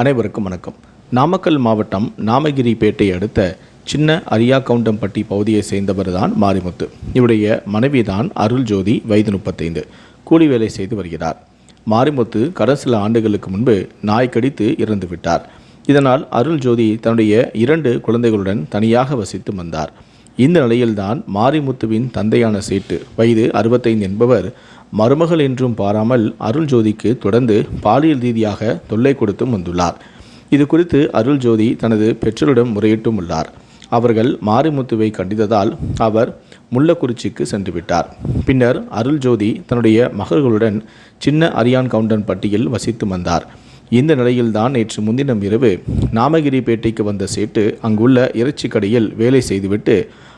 அனைவருக்கும் வணக்கம். நாமக்கல் மாவட்டம் நாமகிரிப்பேட்டை அடுத்த சின்ன அரியாக்கவுண்டம்பட்டி பகுதியை சேர்ந்தவர் தான் மாரிமுத்து. இவருடைய மனைவி தான் அருள் ஜோதி வயது முப்பத்தைந்து. கூலி வேலை செய்து வருகிறார். மாரிமுத்து கடந்த சில ஆண்டுகளுக்கு முன்பு நாய் கடித்து இறந்து விட்டார். இதனால் அருள் ஜோதி தன்னுடைய இரண்டு குழந்தைகளுடன் தனியாக வசித்து வந்தார். இந்த நிலையில்தான் மாரிமுத்துவின் தந்தையான சேட்டு வயது அறுபத்தைந்து என்பவர் மருமகள் என்றும் பாராமல் அருள் ஜோதிக்கு தொடர்ந்து பாலியல் ரீதியாக தொல்லை கொடுத்தும் வந்துள்ளார். இது குறித்து அருள் ஜோதி தனது பெற்றோரிடம் முறையிட்டும் உள்ளார். அவர்கள் மாரிமுத்துவை கண்டித்ததால் அவர் முள்ளக்குறிச்சிக்கு சென்று விட்டார் பின்னர் அருள் ஜோதி தன்னுடைய மகள்களுடன் சின்ன அரியான் கவுண்டன் பட்டியில் வசித்து வந்தார். இந்த நிலையில்தான் நேற்று முன்தினம் இரவு நாமகிரிப்பேட்டைக்கு வந்த சேட்டு அங்குள்ள இறைச்சி கடையில் வேலை செய்துவிட்டு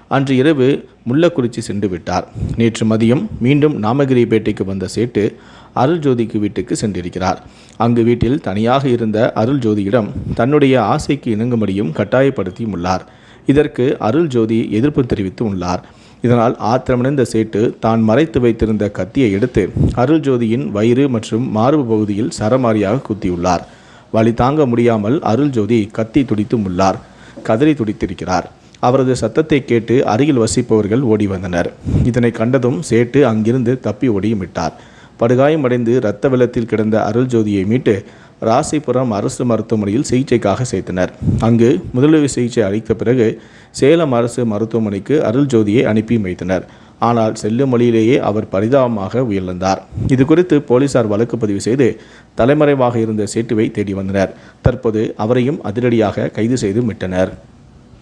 அன்று இரவு முள்ளக்குறிச்சி சென்று விட்டார். நேற்று மதியம் மீண்டும் நாமகிரிப்பேட்டைக்கு வந்த சேட்டு அருள் ஜோதிக்கு வீட்டுக்கு சென்றிருக்கிறார். அங்கு வீட்டில் தனியாக இருந்த அருள் ஜோதியிடம் தன்னுடைய ஆசைக்கு இணங்கும்படியும் கட்டாயப்படுத்தியும் உள்ளார். இதற்கு அருள் ஜோதி எதிர்ப்பு தெரிவித்து உள்ளார். இதனால் ஆத்திரமடைந்த சேட்டு தான் மறைத்து வைத்திருந்த கத்தியை எடுத்து அருள் ஜோதியின் வயிறு மற்றும் மார்பு பகுதியில் சரமாரியாக குத்தியுள்ளார். வலி தாங்க முடியாமல் அருள் ஜோதி கத்தி துடித்தும் உள்ளார் கதறி துடித்திருக்கிறார். அவரது சத்தத்தை கேட்டு அருகில் வசிப்பவர்கள் ஓடி வந்தனர். இதனை கண்டதும் சேட்டு அங்கிருந்து தப்பி ஓடியும் விட்டார் படுகாயமடைந்து இரத்த வெள்ளத்தில் கிடந்த அருள் ஜோதியை மீட்டு ராசிபுரம் அரசு மருத்துவமனையில் சிகிச்சைக்காக சேர்த்தனர். அங்கு முதலுதவி சிகிச்சை அளித்த பிறகு சேலம் அரசு மருத்துவமனைக்கு அருள் ஜோதியை அனுப்பி வைத்தனர். ஆனால் செல்லும் வழியிலேயே அவர் பரிதாபமாக உயிரிழந்தார். இது குறித்து போலீசார் வழக்கு பதிவு செய்து தலைமறைவாக இருந்த சேட்டுவை தேடி வந்தனர். தற்போது அவரையும் அதிரடியாக கைது செய்து விட்டனர்.